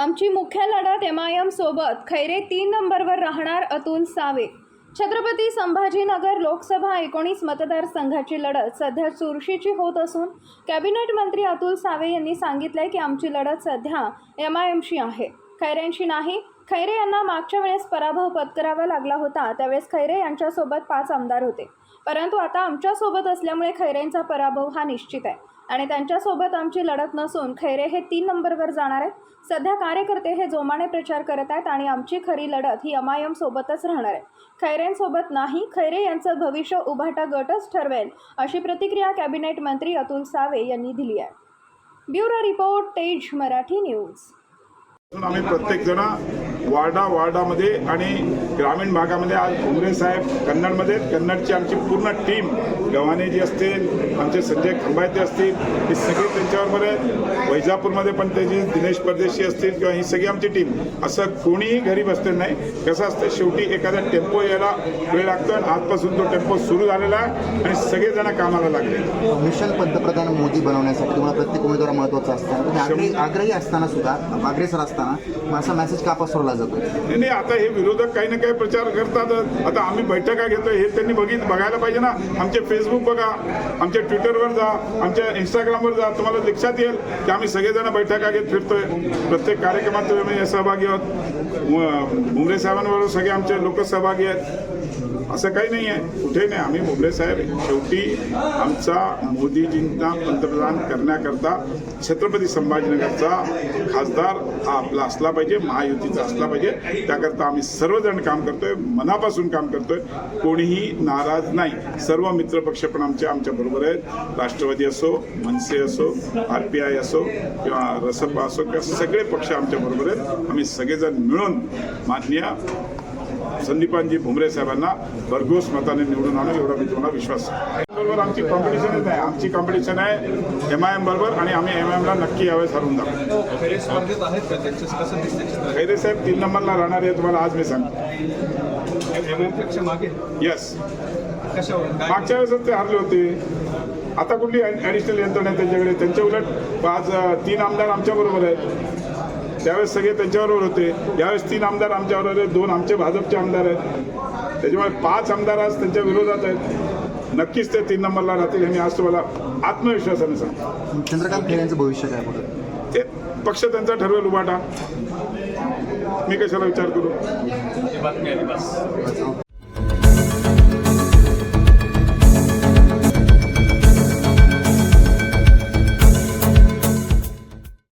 आमची मुख्य लढत एम आय एमसोबत खैरे तीन नंबरवर राहणार अतुल सावे. छत्रपती संभाजीनगर लोकसभा एकोणीस मतदारसंघाची लढत सध्या चुरशीची होत असून कॅबिनेट मंत्री अतुल सावे यांनी सांगितलंय की आमची लढत सध्या एम आय एमशी आहे. खैऱ्यांशी नाही खैरे यांना मागच्या वेळेस पराभव पत्करावा लागला होता त्यावेळेस खैरे यांच्यासोबत पाच आमदार होते. परंतु आता आमच्यासोबत असल्यामुळे खैरेंचा पराभव हा निश्चित आहे. आणि त्यांच्यासोबत आमची लढत नसून खैरे हे तीन नंबरवर जाणार आहेत. सध्या कार्यकर्ते हे जोमाने प्रचार करत आहेत आणि आमची खरी लढत ही एम सोबतच राहणार आहे. खैरेंसोबत नाही खैरे यांचं भविष्य उभाटा गटच ठरवेल अशी प्रतिक्रिया कॅबिनेट मंत्री अतुल सावे यांनी दिली आहे. ब्युरो रिपोर्ट तेज मराठी न्यूज. आम्ही प्रत्येक जण वार्डा वार्डामध्ये आणि ग्रामीण भागामध्ये आज भुमरे साहेब कन्नडमध्ये. कन्नडची आमची पूर्ण टीम गव्हाणेजी असतील आमचे संजय खंबायते असतील हे सगळे त्यांच्याबरोबर आहेत. वैजापूरमध्ये पण त्याची दिनेश परदेशी असतील किंवा ही सगळी आमची टीम. असं कोणीही घरी बसलेलं नाही. कसं असतं शेवटी एखादा टेम्पो यायला वेळ लागतो आणि आजपासून तो टेम्पो सुरू झालेला आहे आणि सगळेजण कामाला लागले. मिशन पंतप्रधान मोदी बनवण्यासाठी तुम्हाला प्रत्येक उमेदवार महत्त्वाचा असतो. तुम्ही आग्रही असताना सुद्धा अग्रेसर असताना मग असा मेसेज का पसरवला जातो? नाही नाही आता हे विरोधक काही ना काही प्रचार करतात. आता आम्ही बैठका घेतोय हे त्यांनी बघित बघायला पाहिजे ना. आमचे फेसबुक बघा आमच्या ट्विटरवर जा आमच्या इंस्टाग्रामवर जा तुम्हाला लक्षात येईल की आम्ही सगळेजण बैठका घेत फिरतोय. प्रत्येक कार्यक्रमात तुम्ही म्हणजे सहभागी आहोत. भुमरे साहेबांबरोबर सगळे आमचे लोक सहभागी आहेत. असं काही नाही आहे. कुठे नाही आम्ही मुंबरे साहेब शेवटी आमचा मोदीजींना पंतप्रधान करण्याकरता छत्रपती संभाजीनगरचा खासदार हा आपला असला पाहिजे महायुतीचा असला पाहिजे. त्याकरता आम्ही सर्वजण काम करतोय मनापासून काम करतोय. कोणीही नाराज नाही. सर्व मित्रपक्ष पण आमचे आमच्या बरोबर आहेत. राष्ट्रवादी असो मनसे असो आर पी आय असो किंवा रसपा असो किंवा सगळे पक्ष आमच्या बरोबर आहेत. आम्ही सगळेजण मिळून माननीय संदीपानजी भुमरे साहेबांना भरघोस मताने निवडून आणू एवढा मी तुम्हाला विश्वास आहे. बरोबर आमची कॉम्पिटिशनच आहे. आमची कॉम्पिटिशन आहे. एम आय एम बरोबर आणि आम्ही एम आय एमला नक्की यावेळेस हरून दाखवू खरे साहेब तीन नंबरला राहणार आहे तुम्हाला आज मी सांगतो. मागे? येस मागच्या वेळेस ते हारले होते. आता कुठली ॲडिशनल यंत्रणा त्यांच्याकडे? त्यांच्या उलट आज तीन आमदार आमच्या बरोबर आहेत. त्यावेळेस सगळे त्यांच्याबरोबर होते. यावेळेस तीन आमदार आमच्याबरोबर आहेत दोन आमचे भाजपचे आमदार आहेत. त्याच्यामुळे पाच आमदार आज त्यांच्या विरोधात आहेत. नक्कीच ते तीन नंबरला राहतील हे मी आज तुम्हाला आत्मविश्वासाने सांगतो. चंद्रकांत खैरे यांचं भविष्य काय ते पक्ष त्यांचा ठरवेल उभाटा. मी कशाला विचार करू? बातमी आली बस